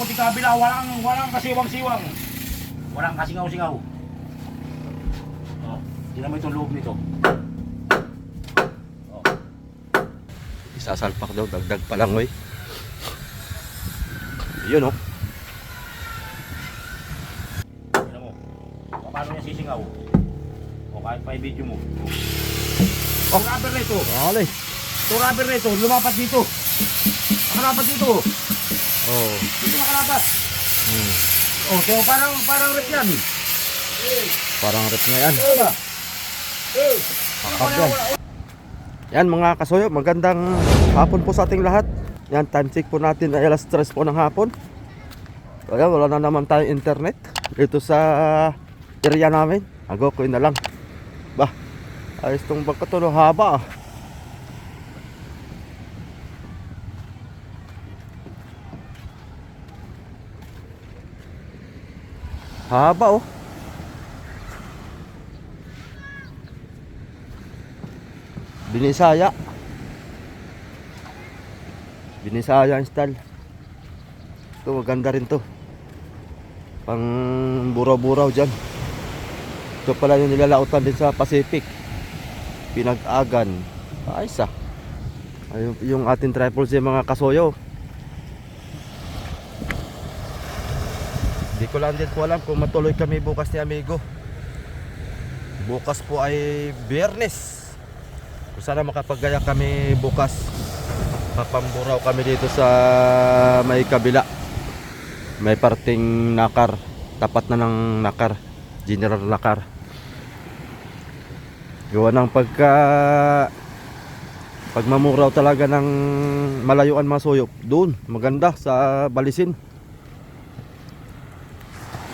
kuti kabila, walang, walang kasiwang-siwang. Walang kasingaw-singaw. Oh, tingnan mo itong loob nito. Oh, Isasalpak daw, dagdag pa lang, oy. Yun, oh. tingnan mo. Paano niya sisingaw? O kahit pa i-video mo. Oh, rubber na ito. Ali. Ito rubber na ito, lumapat dito. Nakalapat dito. Oh. Dito nakalapat. Hmm. Oh, so parang parang rep yan. Parang rep na yan. Ano ba? Pakab yan. Yan mga kasoyo, magandang hapon po sa ating lahat. Yan, time check po natin ay alas 3 po ng hapon. So yan, wala na naman tayong internet dito sa area namin. Ago ko na lang. Bah, ayos tong bangka to, no? haba ah. Haba oh. Binisaya. Binisaya ang style. Ito maganda rin to. Pang buraw-buraw dyan. Ito pala yung nilalautan din sa Pacific. Pinag-agan. Ayos ah. Ayun yung ating triples yung mga kasoyo. Ko lang din po alam kung matuloy kami bukas ni Amigo. Bukas po ay Biyernes. Kung sana makapagaya kami bukas. Papamburaw kami dito sa may kabila. May parting nakar. Tapat na ng nakar. General nakar. Gawa ng pagka pagmamuraw talaga ng malayuan mga suyop. Doon, maganda sa Balisin.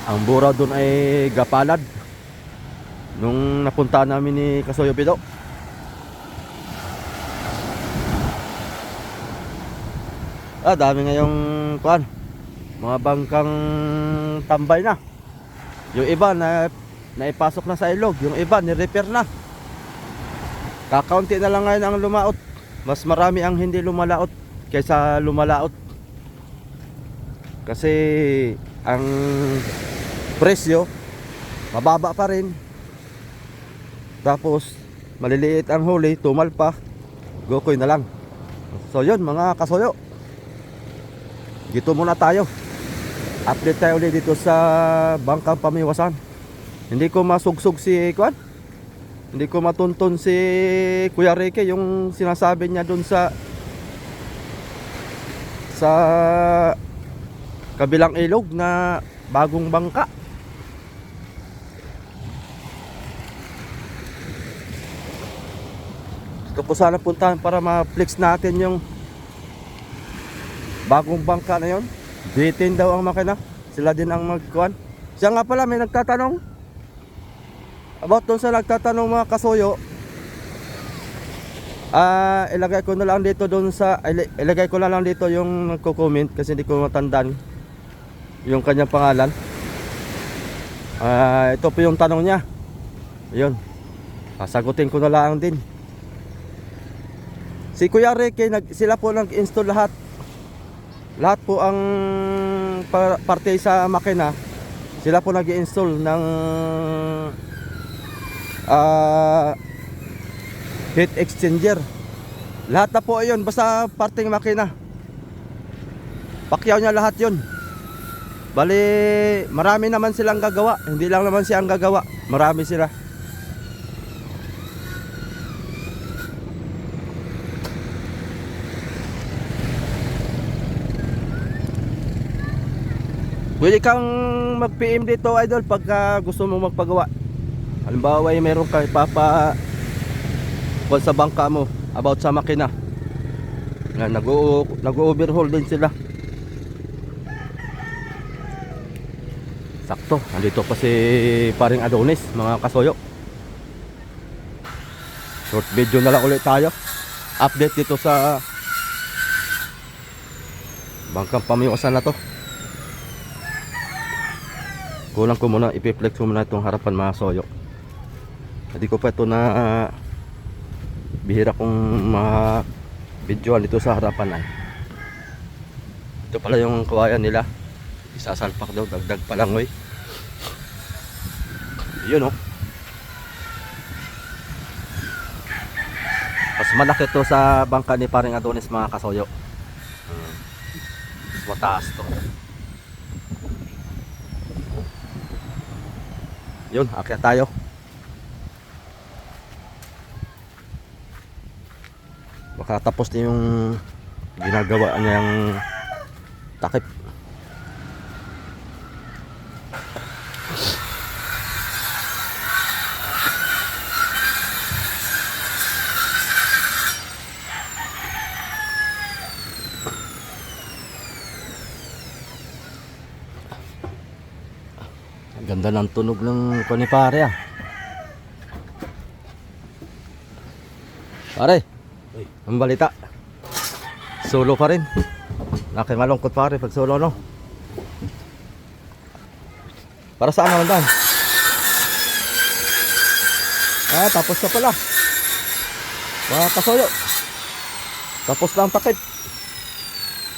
Ang buraw doon ay Gapalad. Nung napunta namin ni Kasoyo Pido. Ah, dami ngayong kuan. Mga bangkang tambay na. Yung iba na naipasok na sa ilog, yung iba ni-repair na. Kakaunti na lang ngayon ang lumaot. Mas marami ang hindi lumalaot kaysa lumalaot. Kasi ang presyo mababa pa rin. Tapos maliliit ang huli, tumal pa. Gokoy na lang. So yun mga kasoyo. Dito muna tayo. Update tayo ulit dito sa Bangkang Pamiwasan. Hindi ko masugsog si Kwan. Hindi ko matunton si Kuya Ricky yung sinasabi niya dun sa sa kabilang ilog na bagong bangka. Ko sana puntahan para ma-flex natin yung bagong bangka na yon. Bitin daw ang makina. Sila din ang magkuhan. Siya nga pala may nagtatanong about doon sa nagtatanong mga kasuyo. Ah, ilagay ko na lang dito doon sa ilagay ko na lang dito yung nagko-comment kasi hindi ko matandaan yung kanyang pangalan. Ah, ito po yung tanong niya. Ayun. Sasagutin ko na lang din. Si Kuya Ricky, nag, sila po nag-install lahat. Lahat po ang par- parte sa makina. Sila po nag-install ng ah heat exchanger. Lahat na po ayun, basta parting makina. Pakyaw niya lahat yun. Bali, marami naman silang gagawa. Hindi lang naman siya ang gagawa. Marami sila. Pwede kang mag-PM dito idol pagka gusto mo magpagawa. Halimbawa ay meron kang ipapa kung sa bangka mo about sa makina. Nag-o- nag-overhaul din sila. Sakto, nandito pa si paring Adonis, mga kasoyo. Short video na lang ulit tayo. Update dito sa bangkang pamiwasan na to. Kulang ko muna, ipiflex ko muna itong harapan mga soyo. Hindi ko pa ito na ah, bihira kong mga videoan dito sa harapan ay. Ito pala yung kawayan nila. Isasalpak daw, dagdag pa lang oy. Yun oh. Mas malaki to sa bangka ni paring Adonis mga kasoyo. Hmm. Mas mataas to. Yun, akyat tayo. Baka tapos na yung ginagawa niyang takip. Ang ganda ng tunog ng panipare ah. Pare, ang balita. Solo pa rin. Nakimalungkot pare pag solo no. Para saan naman dan? Ah, tapos na pala. Mga kasoyo. Tapos na ang takip.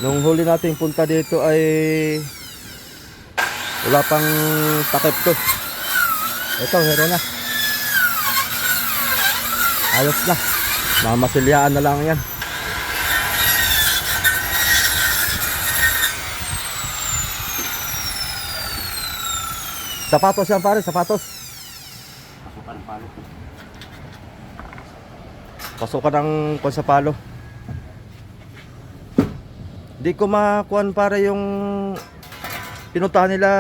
Nung huli nating punta dito ay wala pang takip to. Ito, hero na. Ayos na. Mamasilyaan na lang yan. Sapatos yan pare, sapatos. Pasukan ng palo. Pasukan ng kung sa palo. Di ko makuhan pare yung pinuntahan nila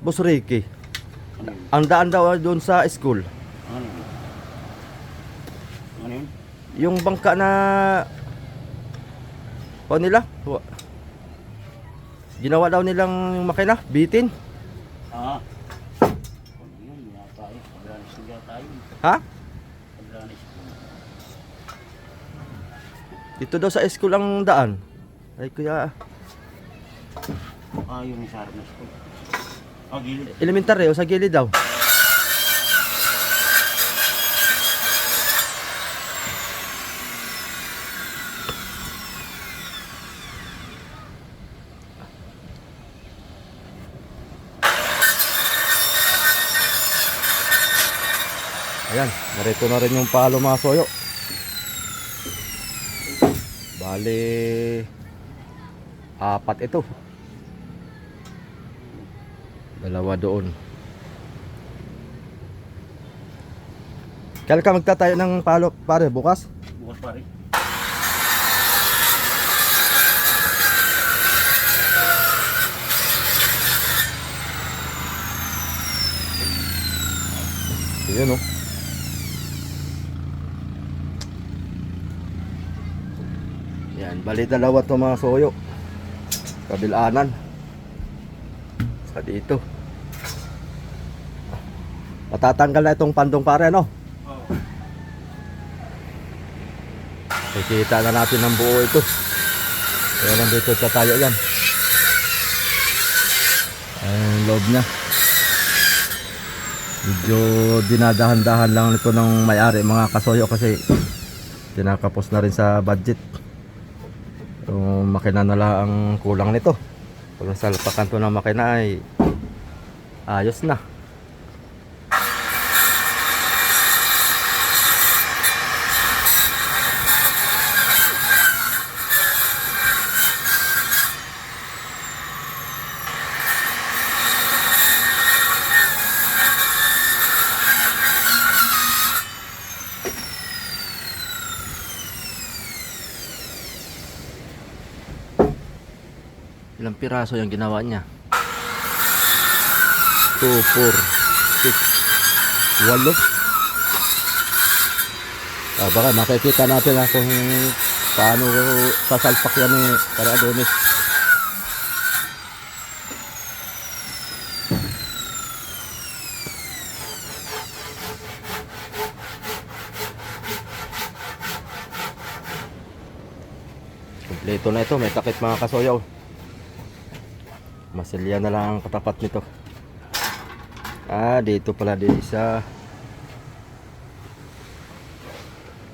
Boss Ricky. Ang daan daw doon sa school. Ano yun? Ano yun? Yung bangka na o nila wa- ginawa daw nilang makina bitin Ah. Ano ha dito daw sa school ang daan ay kuya Ah, yun yung sa harap na school. Ah, gilid. elementary o sa gilid daw Ayan, narito na rin yung palo mga soyo. Bali, apat ito. Dalawa doon. Kailan ka magtatayo ng palo pare bukas? Bukas pa rin. Ayan oh. Yan, bali dalawa to mga soyo. Kabilanan. Sa dito. Matatanggal na itong pandong pare no? Oo. Kikita na natin ng buo ito. Kaya nandito sa tayo yan. Ang loob niya. Medyo dinadahan-dahan lang nito ng may-ari mga kasoyo kasi tinakapos na rin sa budget. Yung makina na lang ang kulang nito. Kung salpakan to ng makina ay ayos na. Piraso yung ginawa niya? 2, 4, 6, 8. Ah, baka makikita natin na kung paano sasalpak yan ni para Adonis. Kompleto na ito, may takip mga kasoyaw. Masilya na lang ang katapat nito. Ah, dito pala din isa.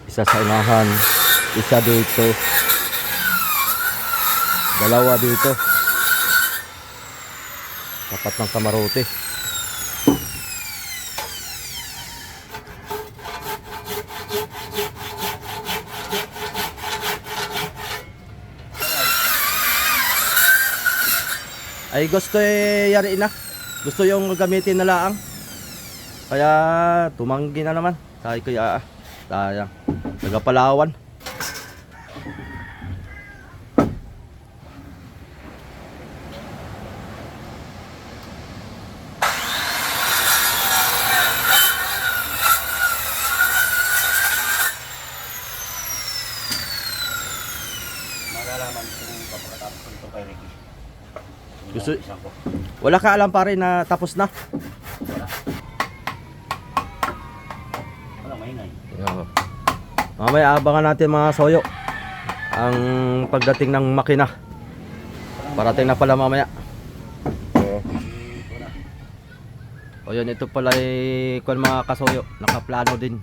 Isa sa unahan. Isa dito. Dalawa dito. Tapat ng kamarote. Ay gusto eh yari na. Gusto yung gamitin na laang. Kaya tumanggi na naman. Sabi ko ya. Sayang. Taga Palawan. Malalaman kung kapagkatapos ko ito kay Ricky. Yung Gusto- isang ko. Wala ka alam pare na tapos na. Wala. Wala, maingay. Oo. Mamaya abangan natin mga soyo. Ang pagdating ng makina. Parating na pala mamaya. O yun, ito pala ay kung mga kasoyo. Nakaplano din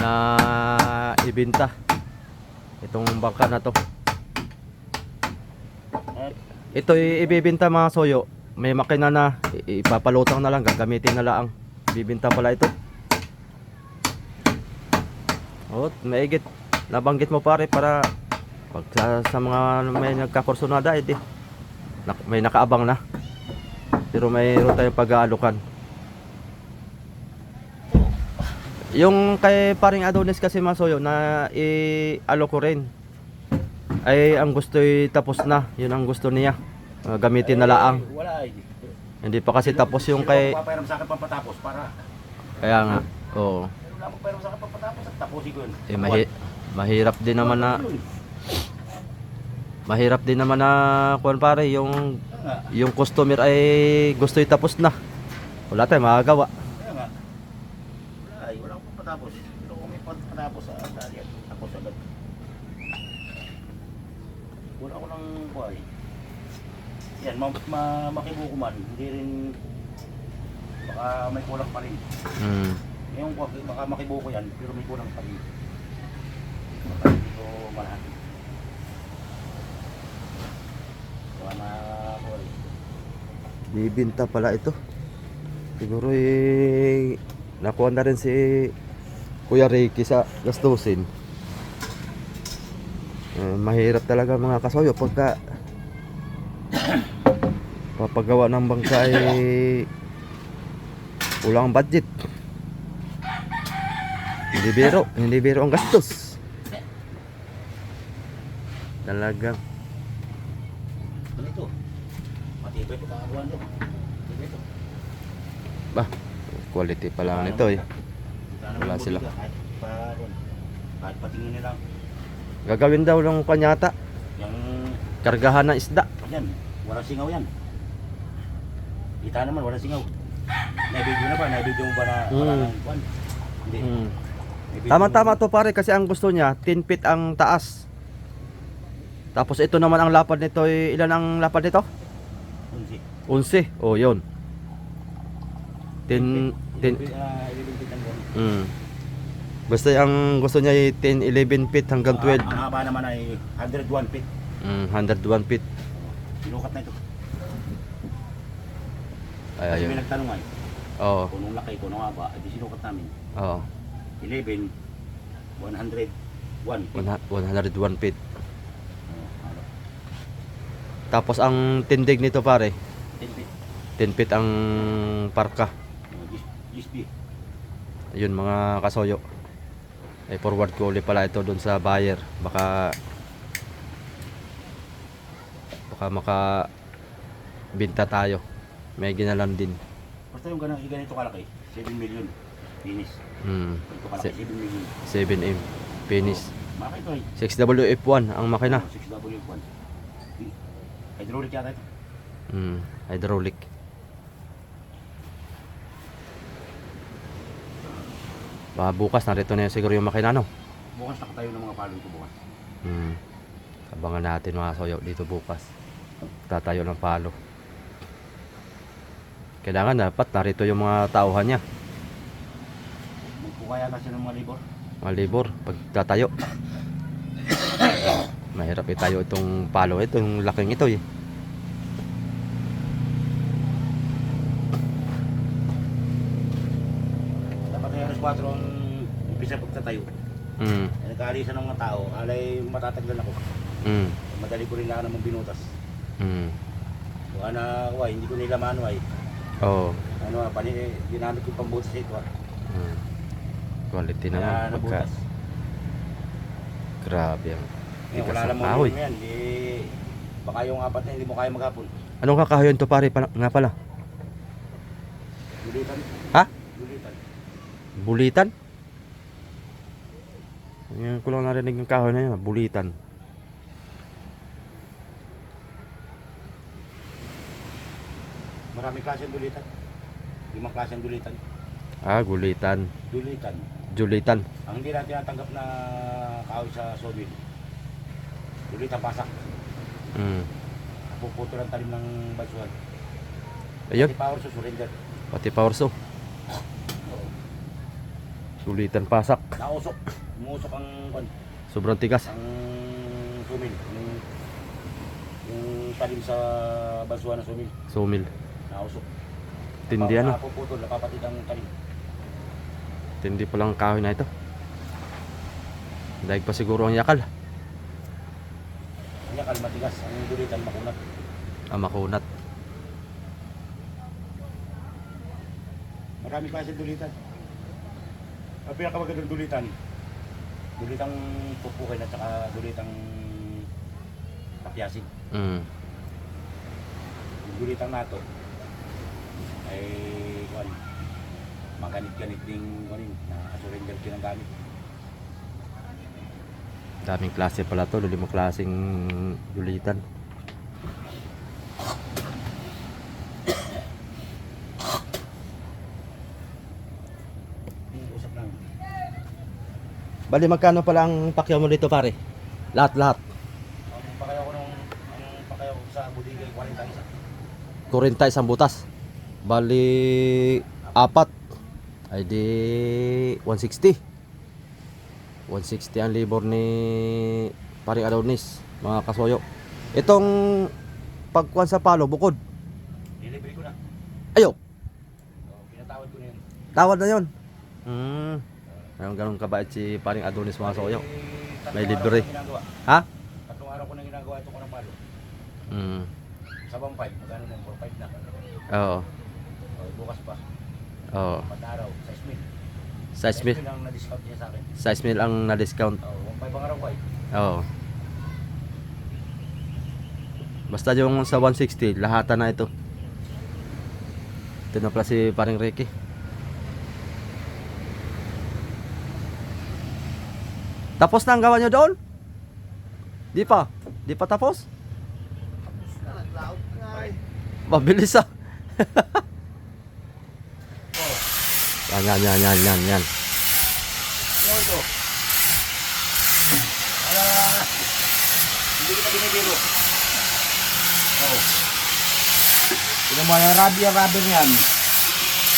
na ibenta itong bangka na to. Ito ay ibibenta mga soyo. May makina na ipapalutang na lang, gagamitin na lang. Bibenta pala ito. Oh, maigit. Nabanggit mo pare para pag sa, sa mga may nagkakursunada edi nak, may nakaabang na. Pero mayroon tayong pag-aalukan. Yung kay paring Adonis kasi masoyo na i-alo ko rin. Ay ang gusto tapos na. Yun ang gusto niya. Uh, gamitin na laang. Eh, Wala eh. Hindi pa kasi tapos yung kay magpapairam sa akin pampatapos para kaya nga. Oo. Wala magpapairam sa akin pampatapos at tapusin ko yun. Eh mahi mahirap din naman na mahirap din naman na kuan pare yung yung customer ay gusto tapos na. Wala tayong magagawa. Kaya nga. Wala. Wala akong pampatapos. Pero kung may dali at tapos agad. Wala ko ng buhay. Yan, ma, ma makibuko man. Hindi rin baka may kulang pa rin. Mm. Yung baka makibuko yan, pero may kulang pa rin. Baka hindi ko malaki. Baka na kuwan. Bibinta pala ito. Siguro eh nakuha na rin si Kuya Ricky sa gastusin. Eh, mahirap talaga mga kasoyo pagka papagawa ng bangka ay ulang budget. Hindi biro, hindi biro ang gastos. Talagang Ano ito? Matibay. Matibay ito. Bah, quality pa lang nito eh. Wala sila. pa, kahit patingin nila. Gagawin daw ng kanyata, Yung, kargahan ng isda. yan, walang singaw yan. Kita naman, walang singaw. Naibidyo na ba? Naibidyo mo ba na wala Hmm. nang kwan? Hindi. Mm. Tama-tama to pare kasi ang gusto niya 10 feet ang taas. Tapos ito naman ang lapad nito, eh, ilan ang lapad nito? Unsi. 11. Oh, 'yun. 10 10 Ilibid- ah, ilibid ang ganun. mm. Basta ang gusto niya ay 10 11 feet hanggang 12. Ah, Ang haba naman ay 101 feet. Mm, 101 feet. Sinukat na ito. Ay Kasi ayun. may nagtanong ay, Oo. kung laki, kung nung haba, ay di sinukat namin. Oo. 11, 101 feet. 101 feet. Tapos ang tindig nito pare, 10 feet. 10 feet ang parka. Oh, gis- gisbi. Ayun mga kasoyo. Ay forward ko ulit pala ito doon sa buyer. Baka baka maka binta tayo. May ginalan din. Basta yung ganang ganito kalaki, 7 million. Finish. Hmm. Ganito kalaki, Se- 7 million. 7M. Finish. Ito ay. 6WF1 ang makina. 6W1. Hydraulic yata ito. Hmm. Hydraulic. Baka bukas narito na yun siguro yung makina no. Bukas nakatayo ng mga palo ito bukas. Hmm. Abangan natin mga soyo dito bukas. Tatayo ng palo. Kailangan dapat narito yung mga tauhan niya. Magkukaya na siya ng mga libor. Mga libor pag tatayo. Mahirap itayo itong palo ito, yung laking ito eh. 4 ang umpisa pagtatayo. Mm. Eh, Nagkaalisan ng mga tao, alay matataglan ako. Mm. Madali ko rin lang naman binutas. Mm. Kung ana, why, hindi ko nila maano ay. Oo. Ano, ah, pani, eh, ginamit ko pang butas ito. ah. Mm. Quality Kaya naman. Pagka, nabutas. grabe ang Eh, tigas wala ng namang kahoy. yun yan. Eh, baka yung apat na hindi mo kaya maghapon. Anong kakahoy to pare pa, nga pala? Gulitan. Ha? Bulitan? Yan ko lang narinig yung kahoy na yun, bulitan. Maraming klase ng gulitan. Limang klase ng gulitan. Ah, gulitan. Gulitan. Julitan. Ang hindi natin natanggap na kahoy sa sawmill. Gulitan pasak. Mm. Puputo ng talim ng basuhan. Ayun, Si power sa surrender. pati power saw. Sulitan pasak. Nausok. Umusok ang kwan. Sobrang tigas. Ang sumil. Yung, yung talim sa basuhan ng sumil. Sawmill. Nausok. Tindi ano? Napuputol. Napapatid ang talim. Tindi pa lang ang kahoy na ito. Dahil pa siguro ang yakal. Kanya kalmatigas. Ang gulitan makunat. Ang makunat. Marami klase dulitan. Ang pinakamagandang dulitan, dulitang pupukin at saka dulitang tapyasin. Mm. Yung dulitang nato ay kuan maganit-ganit ding kunin na surrender ginagamit. Daming klase pala to. Limang klaseng julitan. Yung usap lang. Bali, magkano pala ang pakyaw mo dito pare? Lahat-lahat. Ang pakayaw ko nung ang pakayaw ko sa budigay 40 isa. 40 isang butas. Bali, apat. Ay di 160. 160 ang libor ni paring Adonis, mga kasoyo. Itong pagkuhan sa palo, bukod. Delivery ko na. Ayo, So, pinatawad ko na yun. tawad na yon. Hmm. Ayun, ganun kabait si paring Adonis mga kasoyo. Eh, May libre. Ha? Tatlong araw ko na ginagawa ito ko ng palo. Hmm. Sa 5, magkano na? 4-5 na. Oo. O, bukas pa. Oo. Pat araw, 6 mil. Size mil, lang na-discount niya sa akin. size mil ang na-discount. Oo, 1.5 ang araw ko ay. Oo. Basta yung sa 160, lahatan na ito. Ito na pala si paring Ricky. Tapos na ang gawa nyo doon? Di pa? Di pa tapos? Mabilis ah. yan, yan, yan, yan, yan, yan. Hindi kita binibiro. Oo. Tignan mo yung rubber niyan.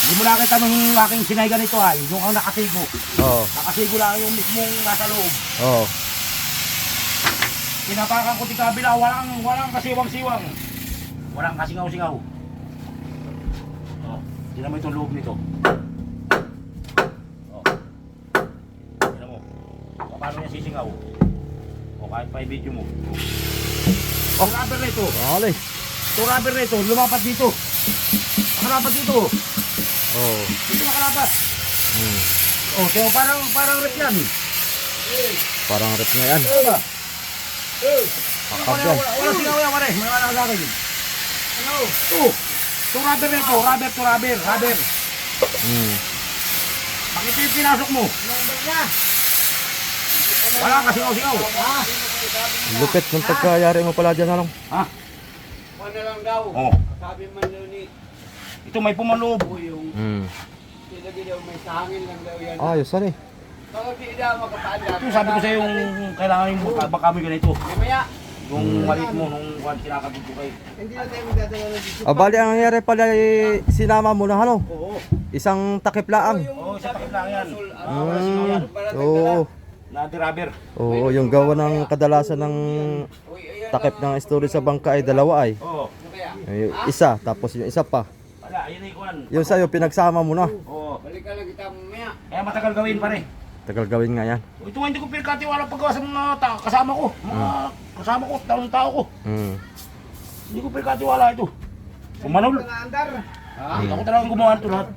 Hindi mo nakita nung aking sinay ganito ay, yung ang nakasigo. Oo, Nakasigo lang yung mismong nasa loob. oo. Pinapakan ko di kabila, walang, walang kasiwang-siwang. Walang kasingaw-singaw. Oh, tignan mo itong loob nito. Oh. Tignan mo. O, paano niya sisingaw? O, kahit pa i-video mo. Oh, rubber na ito. Ali. Ito rubber na ito, lumapat dito. Nakarapat dito. Oo. Dito nakarapat. Hmm. Oh, tiyo, parang, parang rep yan. Parang rep na yan. Ano ba? Pakab Wala, yan. wala, wala singaw yan, pare. Wala na sa akin. Ano? Ito. Ito rubber na ito. Rubber to rubber. Rubber. Hmm. Bakit yung pinasok mo? Wala kasi singaw-singaw. Ha? Lupit ng pagkayari mo pala dyan, anong? Ha? Ano lang daw, Oh. sabi man ni Ito may pumaloob. po yung Hmm. sila daw may sangin lang daw yan. Ayos, ano eh. Baka di daw makapaalam. Ito sabi ko sa yung kailangan yung baka, baka mo ganito. Mamaya, Yung maliit mo nung kwan kinakabit ko kay. hindi na tayo magdadala ng dito. Ah, bali, ang nangyari pala eh, sinama mo na, ano? Oo. Isang takip laang. Oo, sa takip lang yan. Hmm. Oo. Na rubber. Oo, yung gawa ng kadalasan ng Uy, ayan takip ng story sa bangka ay dalawa ay. Oo. Yung isa, tapos yung isa pa. Ano Wala, yun ay kuhan. Yung sa'yo, pinagsama mo na. Oo. Balik ka lang kita mamaya. Kaya matagal gawin pare. Tagal gawin nga yan. Ito nga hindi ko pinagkatiwala paggawa sa mga ta- kasama ko. Mga kasama ko, taong tao ko. Hmm. Hindi ko pinagkatiwala ito. Kumanol. Panaandar. Ha? Ako talagang gumawa nito lahat.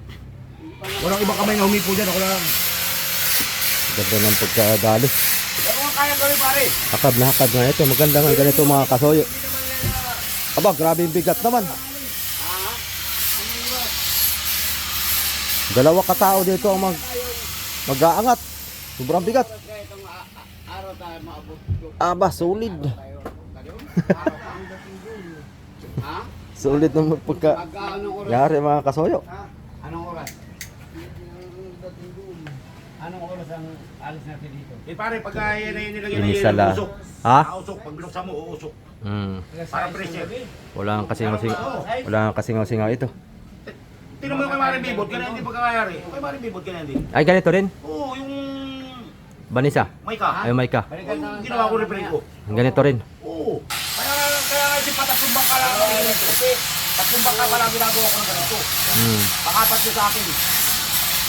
Walang ibang kamay na humipo dyan. Ako lang. Ganda ng pagkadali. Pero ang kaya gawin pare. Hakad na hakad nga ito. Maganda nga ganito mga kasoyo. Aba, grabe yung bigat naman. Dalawa katao dito ang mag mag-aangat. Sobrang bigat. Aba, solid. Solid ng pagka... Yari mga kasoyo. Anong oras? Anong oras ang alis natin dito? Eh pare, pagka yan ay nilagyan Yung na yun, usok. Ha? Usok. Pag binuksan mo, uusok. Hmm. Para pressure. Wala kang kasingaw-singaw. Wala kang kasingaw-singaw ito. Tingnan mo yung kay Maring Bibot, ganyan hindi pagkakayari. Yung kay Maring Bibot, ganyan din. Ay, ganito rin. Oo, yung Banisa. may ka. Ay, ka. Na lang Ginawa ko reprint ko. Ganito rin. Oo. Kaya, kaya nga si patatlong bangka lang ako ganito. Kasi tatlong bangka pa lang ginagawa ko ng ganito. Hmm. Pangapat siya sa akin.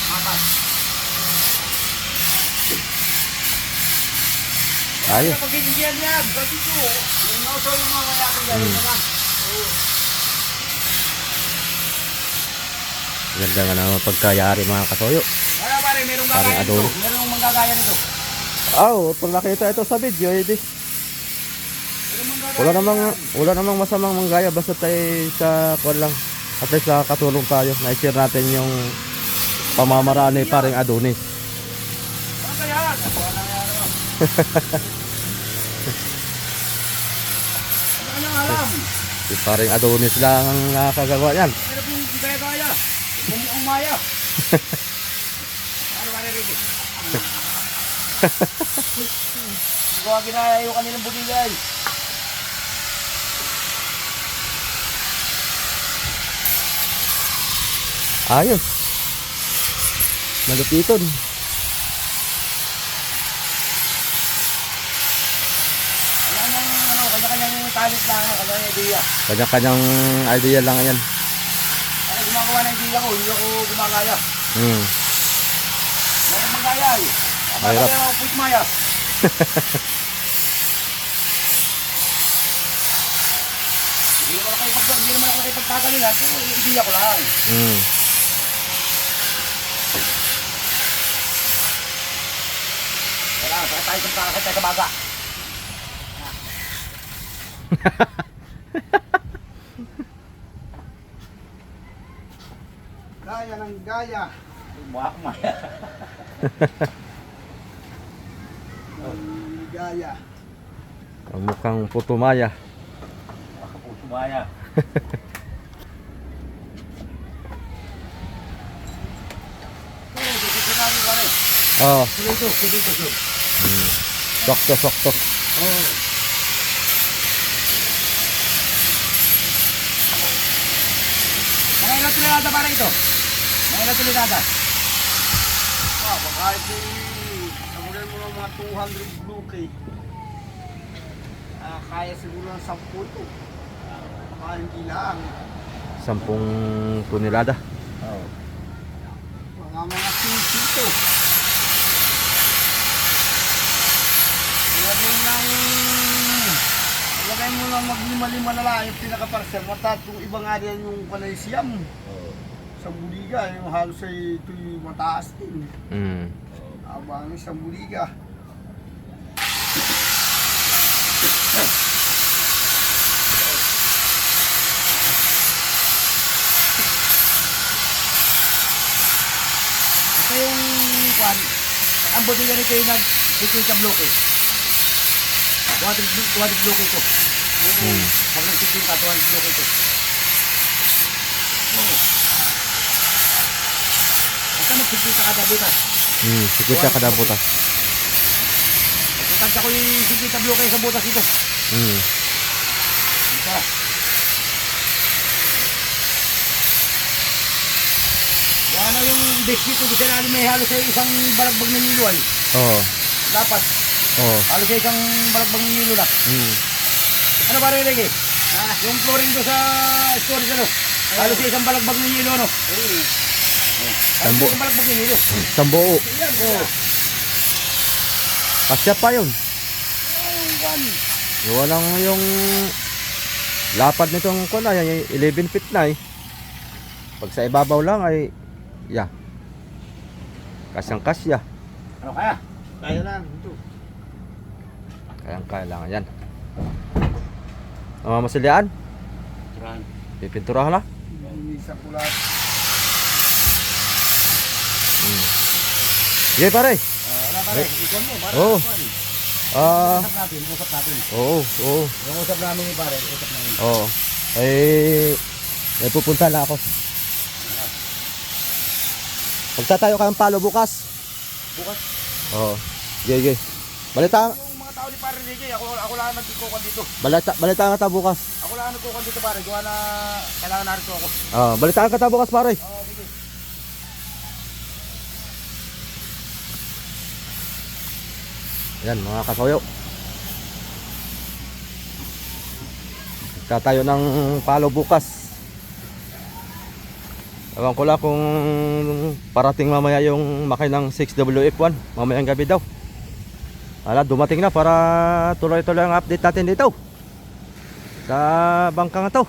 Pangapat. Ayos. Kaya pagkikigian yan, kasi ito. Yung nauso yung mga yakin dyan. Hmm. naman. Ganda nga naman pagkayari mga kasoyo. Kaya pare, merong Parang gagaya nito. adobo. Merong manggagaya nito. Ah, oh, pag nakita ito sa video, edi. Merong manggagaya. Wala namang wala namang masamang manggaya basta tayo sa kuwan lang. At least nakakatulong tayo. Na-share natin yung pamamaraan ni paring Adonis. Ano kaya? Wala na yan. ka nang alam? Si paring Adonis lang ang nakakagawa yan. Pero kung hindi kaya kaya, kung mukhang maya. Ano ba ginaya yung kanilang budigay. Ayos. Malupiton. Wala nang ano, kanya-kanyang talent lang, ano, kanya-kanyang idea. Kanya-kanyang idea lang yan. Ano gumagawa ng idea ko, hindi ako gumagaya. Hmm. Mayroon mang gaya eh. Mahirap. Puwit maya. Hindi naman ako ipag hindi naman ako ipagkagalingan, pero idea ko lang. Hmm. Kailangan, saka tayo kung kakakit tayo sa baga. Gaya ng gaya. Buhak maya. Ang Gaya. Ang mukhang putumaya. Baka puso maya. Oo, dito namin pare. Oh, Sige ito, sige ito, sige. sakto, sakto. Oo. Mga ilang tulinada para ito? Mga ilang tulinada? Ah, kahit yung samulan mo ng mga 200 blue kay. Ah, kaya siguro ng 10 ito. Baka hindi lang. Sampung tunilada. Oo. Mga mga sisi ito. Ilagay mo lang Ilagay mo lang maglima-lima na lang yung pinaka-parcel. Matat kung iba nga rin yung kanaysiyam. Sa buliga, yung halos ay ito'y mataas din. Hmm. Abang sa buliga. Ito yung kwan. Ang bodega nito yung nag-decay sa bloke. 200 blo- 200 bloke ito. Hmm. Pag nag-decay ka, 200 bloke ito. Nag-decay ka kada butas. Hmm. Sikita kada butas. Pagkakanta ko yung 50 bloke sa butas ito. Hmm. Ito. Wala yung biscuit ko gusto natin may halo sa isang balagbag na nilo ay. Oh. Dapat. Oh. Halo sa isang balagbag na nilo na. Hmm. Ano ba rin, Rege? Ah, yung flooring ko sa storage ano. Halos sa isang balagbag ng yelo, no? Oo. Halos Tambo. sa isang balagbag ng yelo. Isang buo. Ayan, oh. Kasya pa yun. Ayun, kan. Gawa lang yung lapad nitong kuna, yung 11 feet na eh. Pag sa ibabaw lang ay, yeah. Kasyang kasya. Ano kaya? Kaya lang, ito. Kayang kailangan yan. Masilian, Tirahan. pipinturahan na. Inisa ko lahat. Hmm. Sige pare. Ah, wala pare, ikon mo, pare. Oo. Ah, Usap natin, usap natin. oo, oo, Yung usap namin ni pare, usap namin. oo. Eh, may pupunta na ako. Magtatayo ka ng palo bukas. Bukas. Oo. Sige, sige. Balita, Yung mga tao ni pare Ricky, ako, ako lang nagkukukan dito. balita, balita ka ta bukas. Ako lang nagkukukan dito pare, gawa na kailangan narito ako. Ah, balitaan ka ta bukas pare. Oo, sige. Yan mga kasoyo. Tatayo ng palo bukas. Ewan ko lang kung parating mamaya yung makay ng 6WF1 mamayang gabi daw. Ala, dumating na para tuloy-tuloy ang update natin dito. Sa bangka nga to.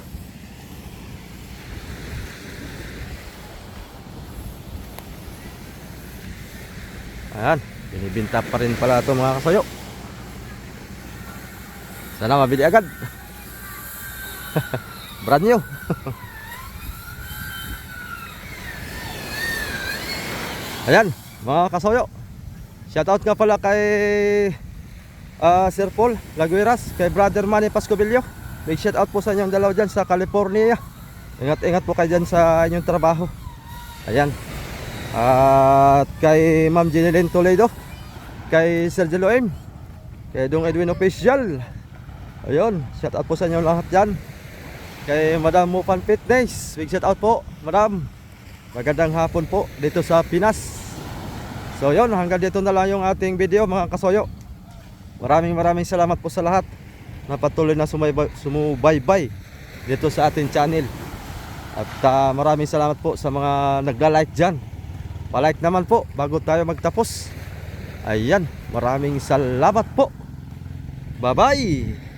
Ayan, binibinta pa rin pala ito mga kasoyo. Sana mabili agad. Brand new. Ayan, mga kasoyo. Shoutout nga pala kay ah, Sir Paul Lagueras, kay Brother Manny Pascobillo. Big shoutout po sa inyong dalaw dyan sa California. Ingat-ingat po kayo dyan sa inyong trabaho. Ayan. At kay Ma'am Jeneline Toledo, kay Sir Jeloem, kay Dong Edwin Official. Ayun, shout out po sa inyo lahat dyan. Kay Madam Mupan Fitness, big shout out po, Madam. Magandang hapon po dito sa Pinas. So yun, hanggang dito na lang yung ating video mga kasoyo. Maraming maraming salamat po sa lahat na patuloy na sumubaybay dito sa ating channel. At ah, maraming salamat po sa mga nagla-like dyan. Palike naman po bago tayo magtapos. Ayan, maraming salamat po. Bye-bye!